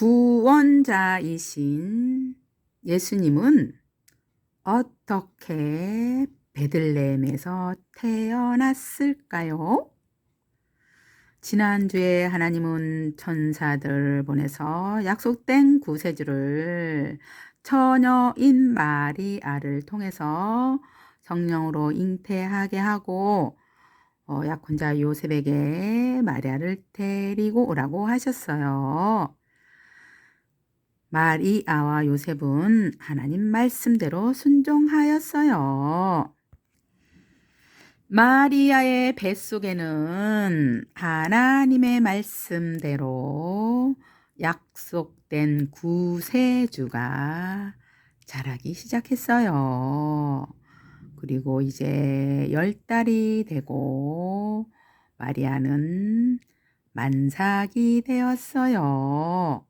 구원자이신 예수님은 어떻게 베들레헴에서 태어났을까요? 지난주에 하나님은 천사들을 보내서 약속된 구세주를 처녀인 마리아를 통해서 성령으로 잉태하게 하고 어, 약혼자 요셉에게 마리아를 데리고 오라고 하셨어요. 마리아와 요셉은 하나님 말씀대로 순종하였어요. 마리아의 뱃속에는 하나님의 말씀대로 약속된 구세주가 자라기 시작했어요. 그리고 이제 열 달이 되고 마리아는 만삭이 되었어요.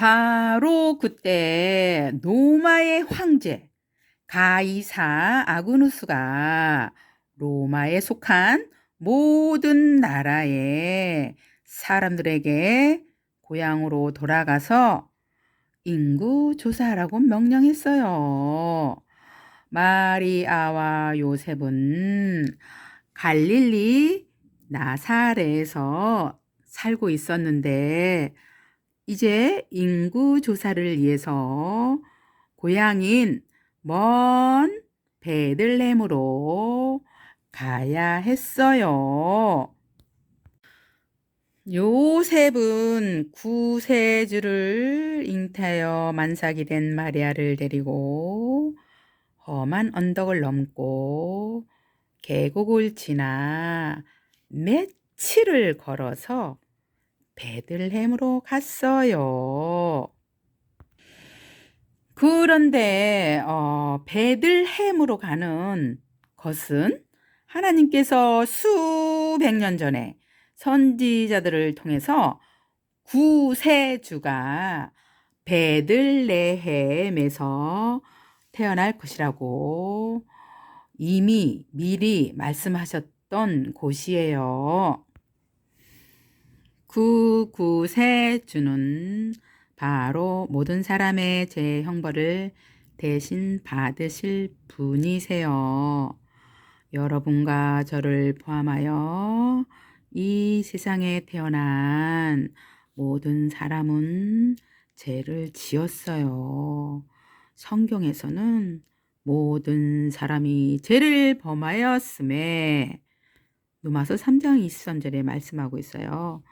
바로 그때 노마의 황제 가이사 아구누스가 로마에 속한 모든 나라의 사람들에게 고향으로 돌아가서 인구 조사하라고 명령했어요. 마리아와 요셉은 갈릴리 나사렛에서 살고 있었는데 이제 인구 조사를 위해서 고향인 먼 베들렘으로 가야 했어요. 요셉은 구세주를 잉태하여 만삭이 된 마리아를 데리고 험한 언덕을 넘고 계곡을 지나 며칠을 걸어서 베들렘으로 갔어요. 그런데 어, 베들햄으로 가는 것은 하나님께서 수백 년 전에 선지자들을 통해서 구세주가 베들레헴에서 태어날 것이라고 이미 미리 말씀하셨던 곳이에요. 그 구세 주는 바로 모든 사람의 죄 형벌을 대신 받으실 분이세요. 여러분과 저를 포함하여 이 세상에 태어난 모든 사람은 죄를 지었어요. 성경에서는 모든 사람이 죄를 범하였음에 누마서 3장 20절에 말씀하고 있어요.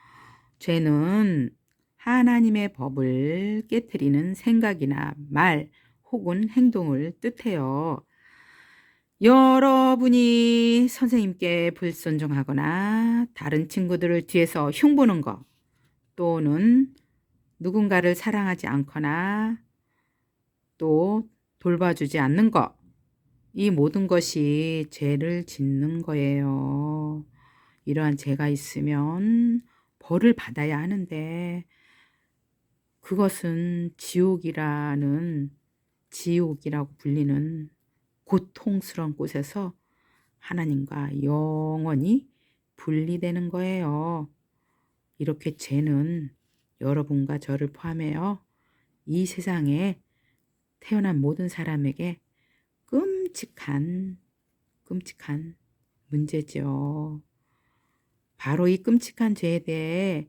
죄는 하나님의 법을 깨뜨리는 생각이나 말 혹은 행동을 뜻해요. 여러분이 선생님께 불순종하거나 다른 친구들을 뒤에서 흉보는 것 또는 누군가를 사랑하지 않거나 또 돌봐주지 않는 것, 이 모든 것이 죄를 짓는 거예요. 이러한 죄가 있으면 벌을 받아야 하는데 그것은 지옥이라는 지옥이라고 불리는 고통스러운 곳에서 하나님과 영원히 분리되는 거예요. 이렇게 죄는 여러분과 저를 포함해요. 이 세상에 태어난 모든 사람에게 끔찍한, 끔찍한 문제죠. 바로 이 끔찍한 죄에 대해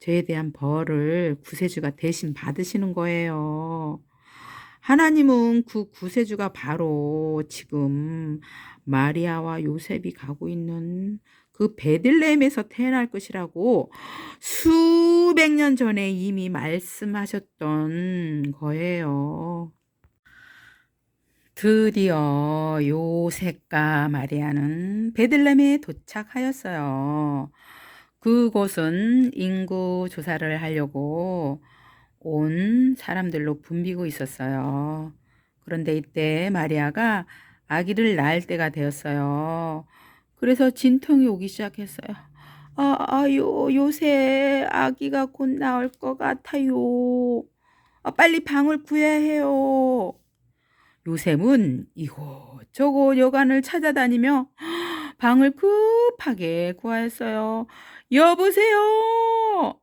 죄에 대한 벌을 구세주가 대신 받으시는 거예요. 하나님은 그 구세주가 바로 지금 마리아와 요셉이 가고 있는 그 베들레헴에서 태어날 것이라고 수백 년 전에 이미 말씀하셨던 거예요. 드디어 요셉과 마리아는 베들레헴에 도착하였어요. 그곳은 인구 조사를 하려고 온 사람들로 붐비고 있었어요. 그런데 이때 마리아가 아기를 낳을 때가 되었어요. 그래서 진통이 오기 시작했어요. 아, 아요, 요새 아기가 곧 나올 것 같아요. 아, 빨리 방을 구해야 해요. 요셉은 이곳저곳 여관을 찾아다니며 방을 급하게 구하였어요. 여보세요?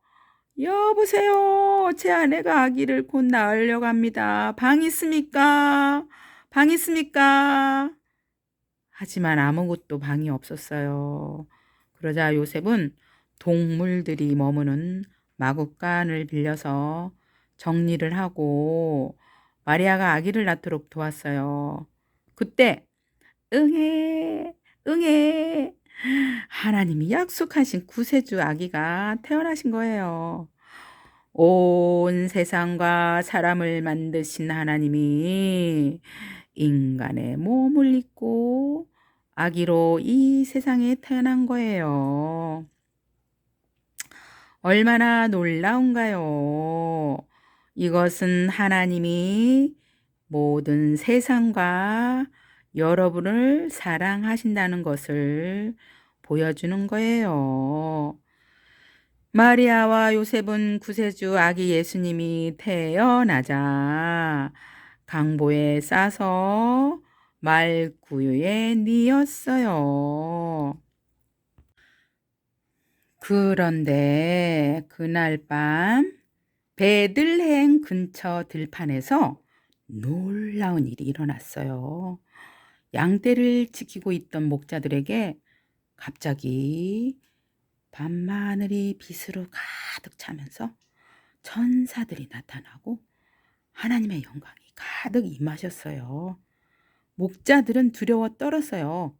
여보세요. 제 아내가 아기를 곧 낳으려고 합니다. 방 있습니까? 방 있습니까? 하지만 아무것도 방이 없었어요. 그러자 요셉은 동물들이 머무는 마구간을 빌려서 정리를 하고 마리아가 아기를 낳도록 도왔어요. 그때 응애, 응애. 하나님이 약속하신 구세주 아기가 태어나신 거예요. 온 세상과 사람을 만드신 하나님이 인간의 몸을 입고 아기로 이 세상에 태어난 거예요. 얼마나 놀라운가요? 이것은 하나님이 모든 세상과 여러분을 사랑하신다는 것을 보여주는 거예요. 마리아와 요셉은 구세주 아기 예수님이 태어나자 강보에 싸서 말구유에 뉘었어요. 그런데 그날 밤 베들레헴 근처 들판에서 놀라운 일이 일어났어요. 양떼를 지키고 있던 목자들에게 갑자기 밤하늘이 빛으로 가득 차면서 천사들이 나타나고 하나님의 영광이 가득 임하셨어요. 목자들은 두려워 떨었어요.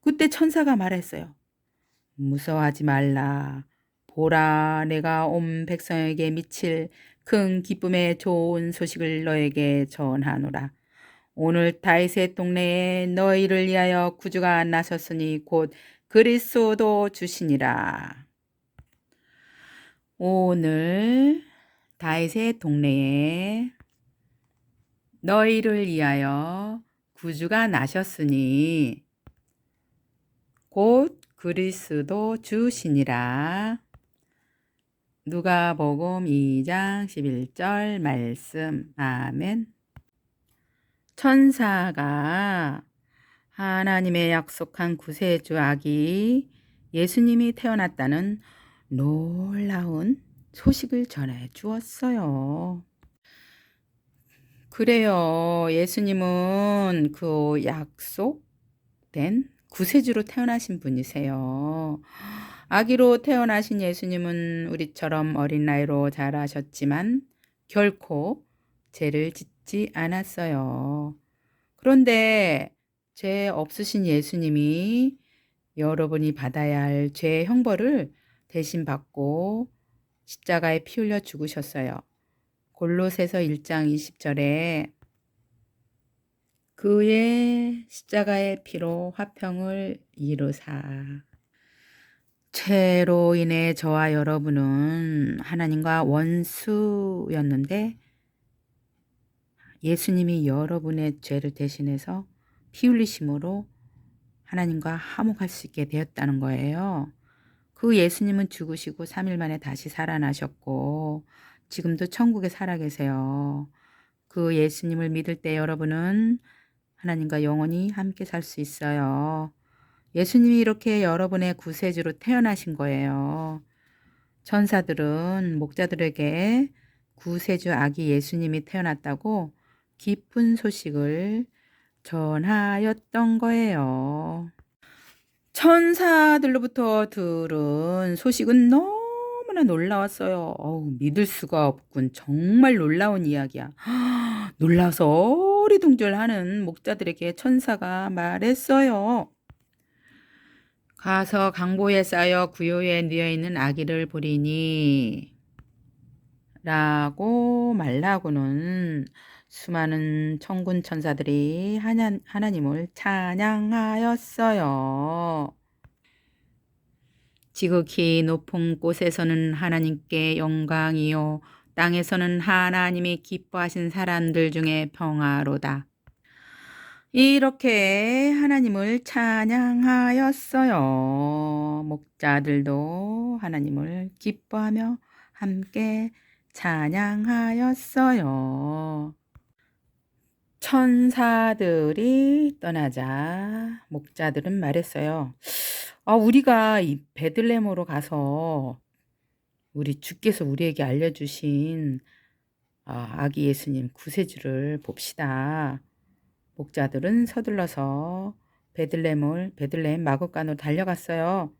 그때 천사가 말했어요. 무서워하지 말라. 보라, 내가 온 백성에게 미칠 큰 기쁨의 좋은 소식을 너에게 전하노라. 오늘 다윗의 동네에 너희를 위하여 구주가 나섰으니 곧 그리스도 주시니라. 오늘 다윗의 동네에 너희를 위하여 구주가 나셨으니 곧 그리스도 주시니라. 누가복음 2장 11절 말씀. 아멘. 천사가 하나님의 약속한 구세주 아기 예수님이 태어났다는 놀라운 소식을 전해 주었어요. 그래요. 예수님은 그 약속된 구세주로 태어나신 분이세요. 아기로 태어나신 예수님은 우리처럼 어린 나이로 자라셨지만 결코 죄를 짓지 않았어요. 그런데 죄 없으신 예수님이 여러분이 받아야 할 죄의 형벌을 대신 받고 십자가에 피 흘려 죽으셨어요. 골로새서 1장 20절에 그의 십자가의 피로 화평을 이루사 죄로 인해 저와 여러분은 하나님과 원수였는데 예수님이 여러분의 죄를 대신해서 피 흘리심으로 하나님과 화목할 수 있게 되었다는 거예요. 그 예수님은 죽으시고 3일 만에 다시 살아나셨고 지금도 천국에 살아계세요. 그 예수님을 믿을 때 여러분은 하나님과 영원히 함께 살 수 있어요. 예수님이 이렇게 여러분의 구세주로 태어나신 거예요. 천사들은 목자들에게 구세주 아기 예수님이 태어났다고 기쁜 소식을 전하였던 거예요. 천사들로부터 들은 소식은 너무나 놀라웠어요. 어우, 믿을 수가 없군. 정말 놀라운 이야기야. 놀라서 어리둥절하는 목자들에게 천사가 말했어요. 가서 강보에 쌓여 구요에 뉘어 있는 아기를 보리니 라고 말라고는 수많은 천군 천사들이 하나, 하나님을 찬양하였어요. 지극히 높은 곳에서는 하나님께 영광이요 땅에서는 하나님이 기뻐하신 사람들 중에 평화로다. 이렇게 하나님을 찬양하였어요. 목자들도 하나님을 기뻐하며 함께 찬양하였어요. 천사들이 떠나자 목자들은 말했어요. 아, 우리가 이 베들레헴으로 가서 우리 주께서 우리에게 알려주신 아, 아기 예수님 구세주를 봅시다. 목자들은 서둘러서 베들레헴을 베들레헴 마구간으로 달려갔어요.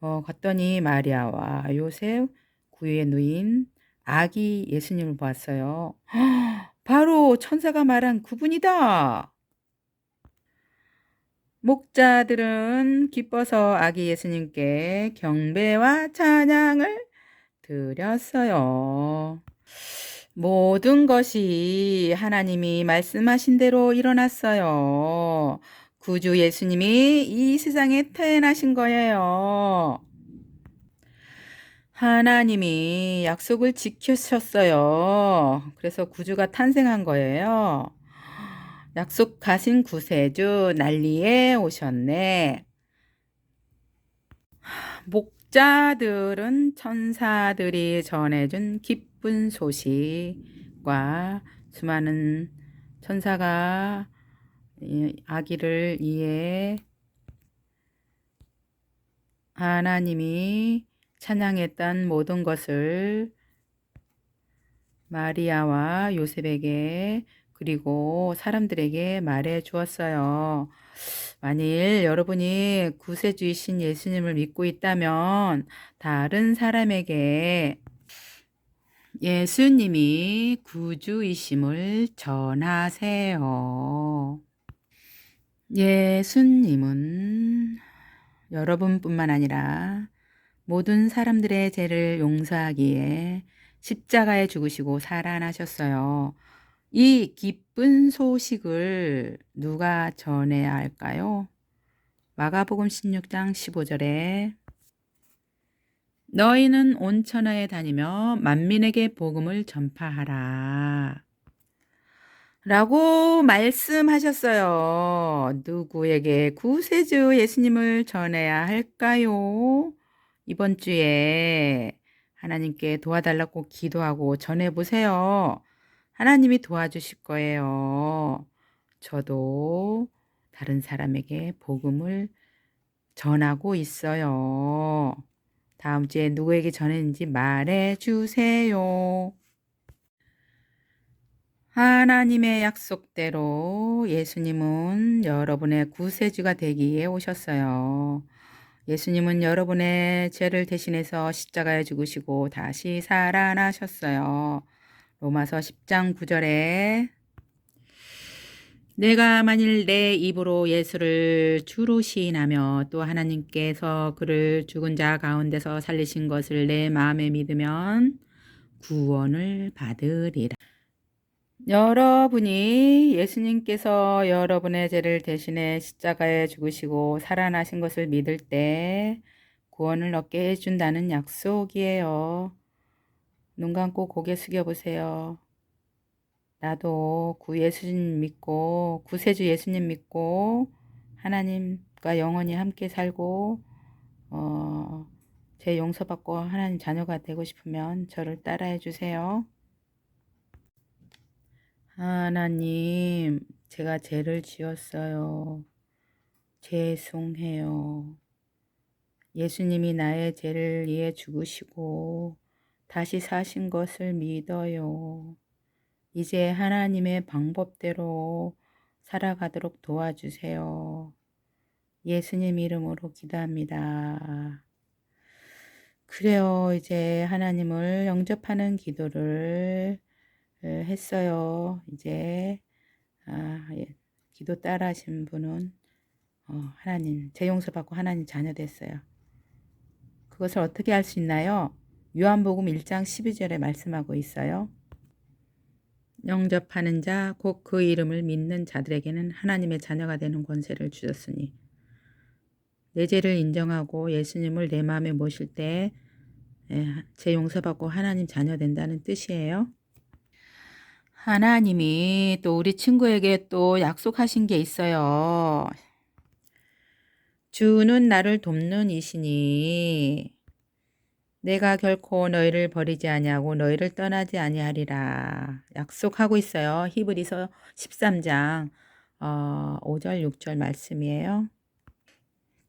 어, 갔더니 마리아와 요셉 구유의 누인 아기 예수님을 보았어요. 바로 천사가 말한 그분이다. 목자들은 기뻐서 아기 예수님께 경배와 찬양을 드렸어요. 모든 것이 하나님이 말씀하신 대로 일어났어요. 구주 예수님이 이 세상에 태어나신 거예요. 하나님이 약속을 지키셨어요. 그래서 구주가 탄생한 거예요. 약속하신 구세주 난리에 오셨네. 목 자들은 천사들이 전해준 기쁜 소식과 수많은 천사가 이 아기를 이해 하나님이 찬양했던 모든 것을 마리아와 요셉에게 그리고 사람들에게 말해 주었어요. 만일 여러분이 구세주이신 예수님을 믿고 있다면 다른 사람에게 예수님이 구주이심을 전하세요. 예수님은 여러분뿐만 아니라 모든 사람들의 죄를 용서하기에 십자가에 죽으시고 살아나셨어요. 이 기쁜 소식을 누가 전해야 할까요? 마가복음 16장 15절에 너희는 온 천하에 다니며 만민에게 복음을 전파하라. 라고 말씀하셨어요. 누구에게 구세주 예수님을 전해야 할까요? 이번 주에 하나님께 도와달라고 기도하고 전해보세요. 하나님이 도와주실 거예요. 저도 다른 사람에게 복음을 전하고 있어요. 다음 주에 누구에게 전했는지 말해 주세요. 하나님의 약속대로 예수님은 여러분의 구세주가 되기 위해 오셨어요. 예수님은 여러분의 죄를 대신해서 십자가에 죽으시고 다시 살아나셨어요. 로마서 10장 9절에 내가 만일 내 입으로 예수를 주로 시인하며 또 하나님께서 그를 죽은 자 가운데서 살리신 것을 내 마음에 믿으면 구원을 받으리라. 여러분이 예수님께서 여러분의 죄를 대신해 십자가에 죽으시고 살아나신 것을 믿을 때 구원을 얻게 해준다는 약속이에요. 눈 감고 고개 숙여보세요. 나도 구 예수님 믿고 구세주 예수님 믿고 하나님과 영원히 함께 살고 어, 제 용서받고 하나님 자녀가 되고 싶으면 저를 따라해 주세요. 하나님, 제가 죄를 지었어요. 죄송해요. 예수님이 나의 죄를 위해 죽으시고 다시 사신 것을 믿어요. 이제 하나님의 방법대로 살아가도록 도와주세요. 예수님 이름으로 기도합니다. 그래요. 이제 하나님을 영접하는 기도를 했어요. 이제 아, 예. 기도 따라 하신 분은 어, 하나님 제 용서 받고 하나님 자녀 됐어요. 그것을 어떻게 할 수 있나요? 요한복음 1장 12절에 말씀하고 있어요. 영접하는 자, 곧 그 이름을 믿는 자들에게는 하나님의 자녀가 되는 권세를 주셨으니 내 죄를 인정하고 예수님을 내 마음에 모실 때 제 용서받고 하나님 자녀 된다는 뜻이에요. 하나님이 또 우리 친구에게 또 약속하신 게 있어요. 주는 나를 돕는 이시니 내가 결코 너희를 버리지 아니하고 너희를 떠나지 아니하리라 약속하고 있어요. 히브리서 13장 어, 5절 6절 말씀이에요.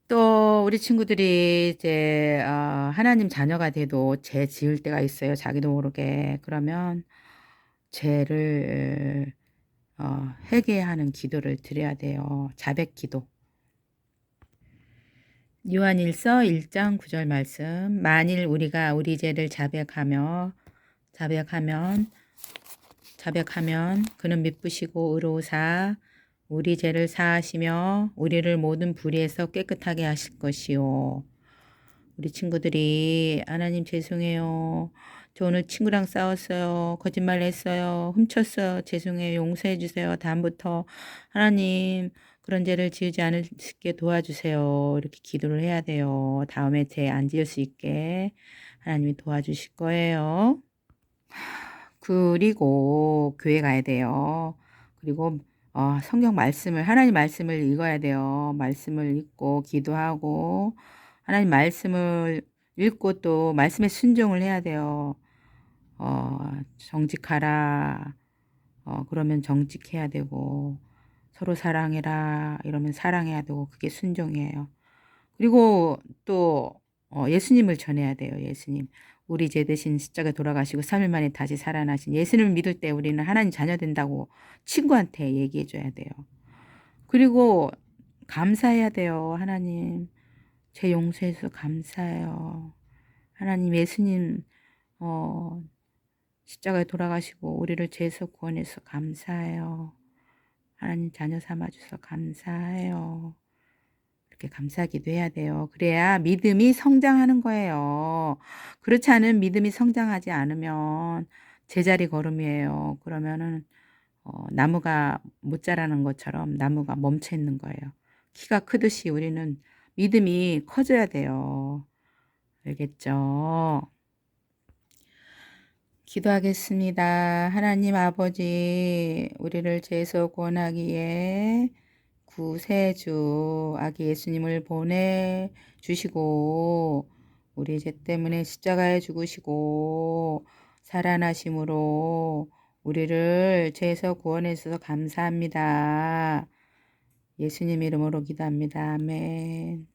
또 우리 친구들이 이제 어, 하나님 자녀가 돼도 죄 지을 때가 있어요. 자기도 모르게. 그러면 죄를 어, 회개하는 기도를 드려야 돼요. 자백 기도. 요한일서 1장 9절 말씀. 만일 우리가 우리 죄를 자백하며 자백하면 자백하면 그는 미쁘시고 의로우사 우리 죄를 사하시며 우리를 모든 불의에서 깨끗하게 하실 것이요. 우리 친구들이 하나님 죄송해요. 저 오늘 친구랑 싸웠어요. 거짓말 했어요. 훔쳤어요. 죄송해요. 용서해 주세요. 다음부터 하나님 그런 죄를 지으지 않게 도와주세요. 이렇게 기도를 해야 돼요. 다음에 죄 안 지을 수 있게 하나님이 도와주실 거예요. 그리고 교회 가야 돼요. 그리고 어, 성경 말씀을 하나님 말씀을 읽어야 돼요. 말씀을 읽고 기도하고 하나님 말씀을 읽고 또 말씀에 순종을 해야 돼요. 어, 정직하라. 어, 그러면 정직해야 되고 서로 사랑해라. 이러면 사랑해야 되고 그게 순종이에요. 그리고 또 어, 예수님을 전해야 돼요. 예수님. 우리 죄 대신 십자가 돌아가시고 3일 만에 다시 살아나신 예수님을 믿을 때 우리는 하나님 자녀 된다고 친구한테 얘기해 줘야 돼요. 그리고 감사해야 돼요. 하나님. 제 용서해 서 감사해요. 하나님 예수님 어, 십자가에 돌아가시고 우리를 죄에서 구원해서 감사해요. 하나님 자녀 삼아 주셔서 감사해요. 이렇게 감사하기도 해야 돼요. 그래야 믿음이 성장하는 거예요. 그렇지 않은 믿음이 성장하지 않으면 제자리 걸음이에요. 그러면은 어, 나무가 못 자라는 것처럼 나무가 멈춰 있는 거예요. 키가 크듯이 우리는 믿음이 커져야 돼요. 알겠죠? 기도하겠습니다. 하나님 아버지, 우리를 죄에서 구원하기에 구세주 아기 예수님을 보내 주시고 우리 죄 때문에 십자가에 죽으시고 살아나심으로 우리를 죄에서 구원해 주셔서 감사합니다. 예수님 이름으로 기도합니다. 아멘.